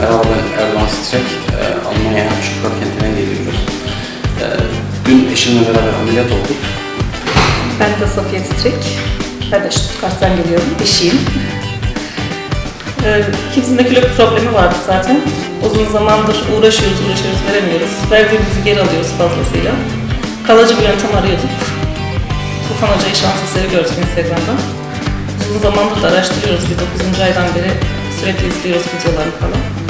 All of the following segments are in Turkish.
Merhaba ben Erdoğan Titrek. Ee, Almanya Stuttgart kentine geliyoruz. Ee, dün eşimle beraber ameliyat olduk. Ben de Safiye Titrik. Ben de Stuttgart'tan geliyorum. Eşiyim. Ee, ikimizin kilo problemi vardı zaten. Uzun zamandır uğraşıyoruz, uğraşıyoruz, veremiyoruz. Verdiğimizi geri alıyoruz fazlasıyla. Kalıcı bir yöntem arıyorduk. Tufan Hoca'yı şans eseri gördük Instagram'dan. Uzun zamandır da araştırıyoruz. Bir 9. aydan beri sürekli izliyoruz videolarını falan.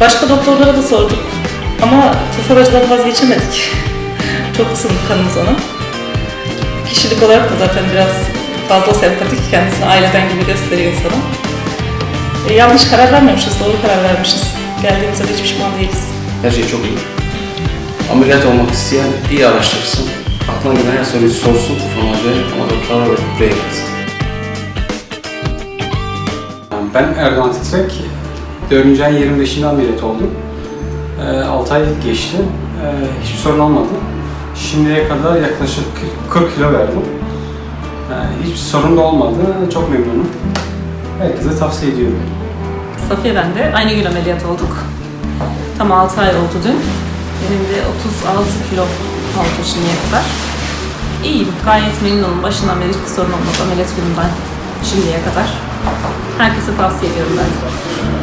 Başka doktorlara da sorduk. Ama Tufan Hoca'dan vazgeçemedik. Çok ısındık kanımız ona. Kişilik olarak da zaten biraz fazla sempatik, kendisini aileden gibi gösteriyor insana. E, yanlış karar vermemişiz, doğru karar vermişiz. Geldiğimizde de hiç pişman değiliz. Her şey çok iyi. Ameliyat olmak isteyen iyi araştırsın. Aklına gelen her soruyu sorsun. Ona da karar verip buraya gelsin. Ben Erdoğan Titrek. 4. ayın 25'inde ameliyat oldum. 6 ay geçti. Ee, Hiçbir sorun olmadı. Şimdiye kadar yaklaşık 40 kilo verdim. Ee, Hiçbir sorun da olmadı. Çok memnunum. Herkese tavsiye ediyorum. Safiye ben de aynı gün ameliyat olduk. Tam 6 ay oldu dün. Benim de 36 kilo oldu şimdiye kadar. İyiyim, gayet memnunum. Başından beri hiçbir sorun olmadı ameliyat gününden şimdiye kadar. Herkese tavsiye ediyorum ben.